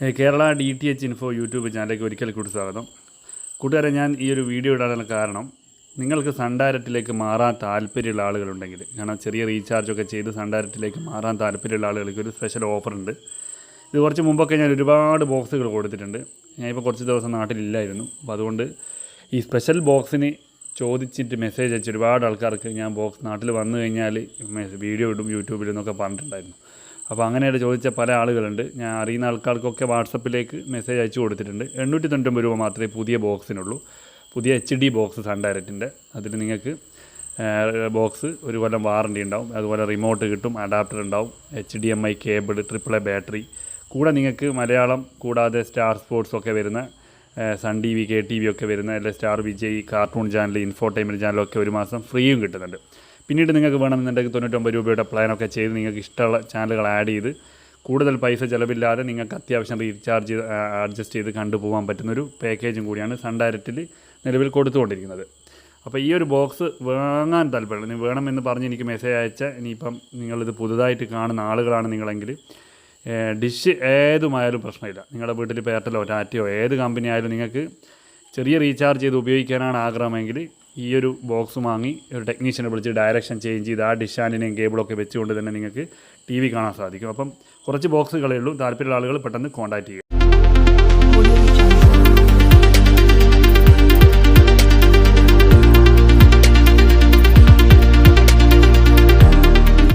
Kerala D T H info YouTube ചാനലിലേക്ക് ഒരിക്കൽ കൂടി സ്വാഗതം. കൂട്ടുകാരെ ഞാൻ ഈ ഒരു വീഡിയോ ഇടാനുള്ള കാരണം നിങ്ങൾക്ക് സണ്ടാരറ്റിലേക്ക് മാറാൻ താല്പര്യമുള്ള ആളുകളുണ്ടെങ്കിൽ കാരണം ചെറിയ റീചാർജൊക്കെ ചെയ്ത് സണ്ടാരറ്റിലേക്ക് മാറാൻ താല്പര്യമുള്ള ആളുകൾക്ക് ഒരു സ്പെഷ്യൽ ഓഫർ ഉണ്ട്. ഇത് കുറച്ച് മുമ്പൊക്കെ ഞാൻ ഒരുപാട് ബോക്സുകൾ കൊടുത്തിട്ടുണ്ട്. ഞാനിപ്പോൾ കുറച്ച് ദിവസം നാട്ടിലില്ലായിരുന്നു. അപ്പോൾ അതുകൊണ്ട് ഈ സ്പെഷ്യൽ ബോക്സിന് ചോദിച്ചിട്ട് മെസ്സേജ് അയച്ച് ഒരുപാട് ആൾക്കാർക്ക് ഞാൻ ബോക്സ് നാട്ടിൽ വന്നു കഴിഞ്ഞാൽ വീഡിയോ ഇടും യൂട്യൂബിൽ എന്നൊക്കെ പറഞ്ഞിട്ടുണ്ടായിരുന്നു. അപ്പോൾ അങ്ങനെയായിട്ട് ചോദിച്ച പല ആളുകളുണ്ട്. ഞാൻ അറിയുന്ന ആൾക്കാർക്കൊക്കെ വാട്സപ്പിലേക്ക് മെസ്സേജ് അയച്ചു കൊടുത്തിട്ടുണ്ട്. എണ്ണൂറ്റി തൊണ്ണൂറ്റൊമ്പത് രൂപ മാത്രമേ പുതിയ ബോക്സിനുള്ളൂ. പുതിയ എച്ച് ഡി ബോക്സ് സൺ ഡയറക്റ്റിന്റെ. അതിൽ നിങ്ങൾക്ക് ബോക്സ് ഒരു കൊല്ലം വാറണ്ടി ഉണ്ടാവും. അതുപോലെ റിമോട്ട് കിട്ടും അഡാപ്റ്റർ ഉണ്ടാവും H D M I cable triple A battery. കൂടെ നിങ്ങൾക്ക് മലയാളം കൂടാതെ സ്റ്റാർ സ്പോർട്സ് ഒക്കെ വരുന്ന Sun T V K T V ഒക്കെ വരുന്ന അല്ലെ Star Vijay cartoon channel infotainment ചാനലൊക്കെ ഒരു മാസം ഫ്രീയും കിട്ടുന്നുണ്ട്. പിന്നീട് നിങ്ങൾക്ക് വേണമെന്നുണ്ടെങ്കിൽ തൊണ്ണൂറ്റൊമ്പത് രൂപയുടെ പ്ലാനൊക്കെ ചെയ്ത് നിങ്ങൾക്ക് ഇഷ്ടമുള്ള ചാനലുകൾ ആഡ് ചെയ്ത് കൂടുതൽ പൈസ ചിലവില്ലാതെ നിങ്ങൾക്ക് അത്യാവശ്യം റീചാർജ് ചെയ്ത് അഡ്ജസ്റ്റ് ചെയ്ത് കണ്ടുപോകാൻ പറ്റുന്ന ഒരു പാക്കേജും കൂടിയാണ് സൺ ഡയറക്റ്റിൽ നിലവിൽ കൊടുത്തുകൊണ്ടിരിക്കുന്നത്. അപ്പോൾ ഈ ഒരു ബോക്സ് വാങ്ങാൻ താല്പര്യമില്ല. നീ വേണമെന്ന് പറഞ്ഞ് എനിക്ക് മെസ്സേജ് അയച്ച ഇനിയിപ്പം നിങ്ങളിത് പുതുതായിട്ട് കാണുന്ന ആളുകളാണ് നിങ്ങളെങ്കിൽ ഡിഷ് ഏതുമായാലും പ്രശ്നമില്ല. നിങ്ങളുടെ വീട്ടിൽ പേർട്ടലോ ടാറ്റയോ ഏത് കമ്പനി ആയാലും നിങ്ങൾക്ക് ചെറിയ റീചാർജ് ചെയ്ത് ഉപയോഗിക്കാനാണ് ആഗ്രഹമെങ്കിൽ ഈ ഒരു ബോക്സ് വാങ്ങി ഒരു ടെക്നീഷ്യനെ വിളിച്ച് ഡയറക്ഷൻ ചേഞ്ച് ചെയ്ത് ആ ഡിഷാനിനെയും കേബിളൊക്കെ വെച്ചുകൊണ്ട് തന്നെ നിങ്ങൾക്ക് ടി വി കാണാൻ സാധിക്കും. അപ്പം കുറച്ച് ബോക്സുകളേ ഉള്ളൂ. താല്പര്യമുള്ള ആളുകൾ പെട്ടെന്ന് കോൺടാക്റ്റ് ചെയ്യുക.